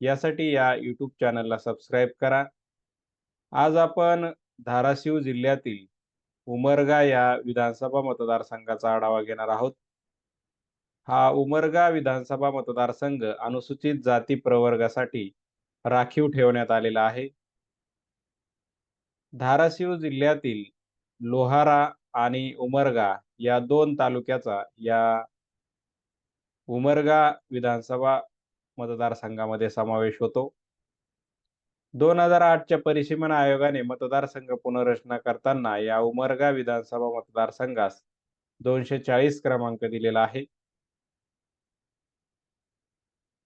यासाठी या यूट्यूब चॅनलला सबस्क्राईब करा. आज आपण धाराशिव जिल्ह्यातील उमरगा या विधानसभा मतदारसंघाचा आढावा घेणार आहोत. हा उमरगा विधानसभा मतदारसंघ अनुसूचित जाती प्रवर्गासाठी राखीव ठेवण्यात आलेला आहे. धाराशिव जिल्ह्यातील लोहारा आणि उमरगा या दोन तालुक्याचा या उमरगा विधानसभा मतदारसंघामध्ये समावेश होतो. दोन हजार आठच्या परिसीमन आयोगाने मतदारसंघ पुनर्रचना करताना या उमरगा विधानसभा मतदारसंघास दोनशे चाळीस क्रमांक दिलेला आहे.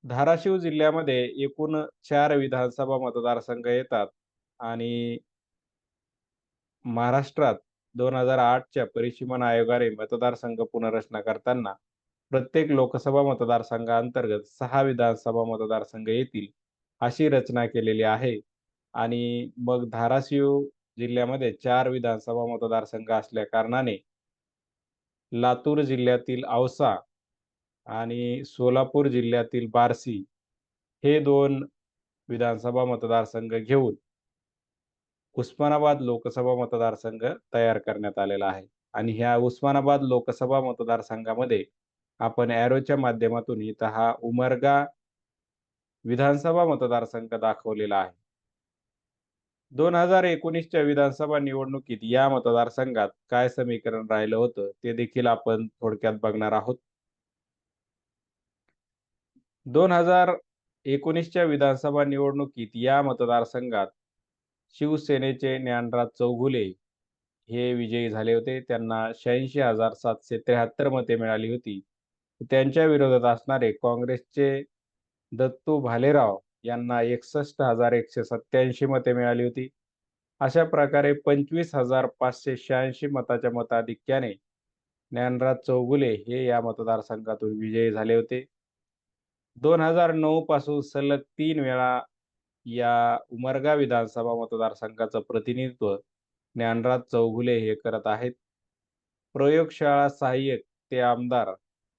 धाराशिव जिल्ह्यामध्ये एकूण चार विधानसभा मतदारसंघ येतात आणि महाराष्ट्रात दोन हजार आठच्या परिसीमन आयोगाने मतदारसंघ पुनर्रचना करताना प्रत्येक लोकसभा मतदारसंघाअंतर्गत सहा विधानसभा मतदारसंघ येतील अशी रचना केलेली आहे. आणि मग धाराशिव जिल्ह्यामध्ये चार विधानसभा मतदारसंघ असल्या कारणाने लातूर जिल्ह्यातील औसा आणि सोलापूर जिल्ह्यातील बार्सी हे दोन विधानसभा मतदारसंघ घेऊन उस्मानाबाद लोकसभा मतदारसंघ तयार करण्यात आलेला आहे. आणि ह्या उस्मानाबाद लोकसभा मतदारसंघामध्ये आपण ॲरोच्या माध्यमातून इथं हा उमरगा विधानसभा मतदारसंघ दाखवलेला आहे. दोन हजार एकोणीसच्या विधानसभा निवडणुकीत या मतदारसंघात काय समीकरण राहिलं होतं ते देखील आपण थोडक्यात बघणार आहोत. दोन हजार एकोणीसच्या विधानसभा निवडणुकीत या मतदारसंघात शिवसेनेचे ज्ञानराज चौघुले हे विजयी झाले होते. त्यांना शहाऐंशी हजार सातशे त्र्याहत्तर मते मिळाली होती. त्यांच्या विरोधात असणारे काँग्रेसचे दत्तू भालेराव यांना एकसष्ट हजार एकशे सत्याऐंशी मते मिळाली होती. अशा प्रकारे पंचवीस हजार पाचशे शहाऐंशी मताच्या मताधिक्याने ज्ञानराज चौगुले हे या मतदारसंघातून विजयी झाले होते. दोन हजार नऊ पासून सलग तीन वेळा या उमरगा विधानसभा मतदारसंघाचं प्रतिनिधित्व ज्ञानराज चौगुले हे करत आहेत. प्रयोगशाळा सहाय्यक ते आमदार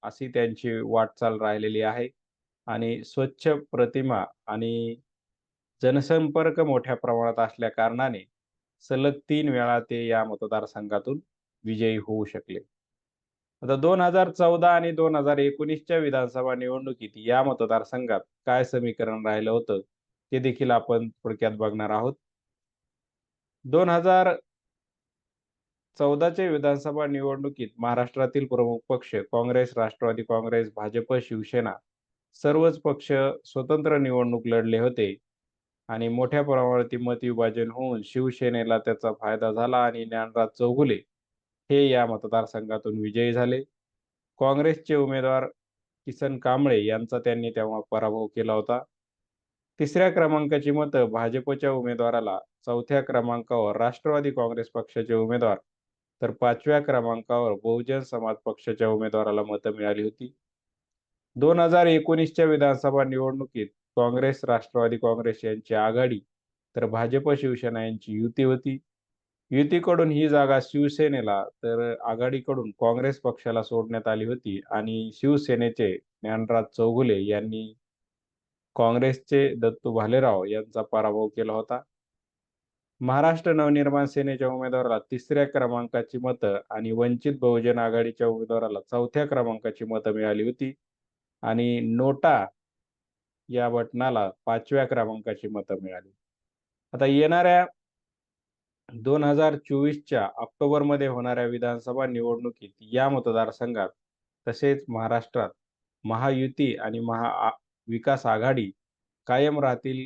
अशी त्यांची वाटचाल राहिलेली आहे. आणि स्वच्छ प्रतिमा आणि जनसंपर्क मोठ्या प्रमाणात असल्या कारणाने सलग तीन वेळा ते या मतदारसंघातून विजयी होऊ शकले. आता दोन हजार चौदा आणि दोन हजार एकोणीसच्या विधानसभा निवडणुकीत या मतदारसंघात काय समीकरण राहिलं होतं ते देखील आपण थोडक्यात बघणार आहोत. दोन हजार चौदाच्या विधानसभा निवडणुकीत महाराष्ट्रातील प्रमुख पक्ष काँग्रेस राष्ट्रवादी काँग्रेस भाजप शिवसेना सर्वच पक्ष स्वतंत्र निवडणूक लढले होते. आणि मोठ्या प्रमाणात मत विभाजन होऊन शिवसेनेला त्याचा फायदा झाला आणि ज्ञानराज चौगुले हे या मतदारसंघातून विजयी झाले. काँग्रेसचे उमेदवार किसन कांबळे यांचा त्यांनी तेव्हा पराभव केला होता. तिसऱ्या क्रमांकाची मतं भाजपच्या उमेदवाराला चौथ्या क्रमांकावर राष्ट्रवादी काँग्रेस पक्षाचे उमेदवार तर पाचव्या क्रमांकावर बहुजन समाज पक्षाच्या उमेदवाराला मतं मिळाली होती. दोन हजार एकोणीसच्या विधानसभा निवडणुकीत काँग्रेस राष्ट्रवादी काँग्रेस यांची आघाडी तर भाजप शिवसेना यांची युती होती. युतीकडून ही जागा शिवसेनेला तर आघाडीकडून काँग्रेस पक्षाला सोडण्यात आली होती आणि शिवसेनेचे ज्ञानराज चौगुले यांनी काँग्रेसचे दत्तू भालेराव यांचा पराभव केला होता. महाराष्ट्र नवनिर्माण सेनेच्या उमेदवाराला तिसऱ्या क्रमांकाची मतं आणि वंचित बहुजन आघाडीच्या उमेदवाराला चौथ्या क्रमांकाची मतं मिळाली होती. आणि नोटा या बटनाला पाचव्या क्रमांकाची मतं मिळाली. आता येणाऱ्या दोन हजार चोवीसच्या ऑक्टोबरमध्ये होणाऱ्या विधानसभा निवडणुकीत या मतदारसंघात तसेच महाराष्ट्रात महायुती आणि महा विकास आघाडी कायम राहतील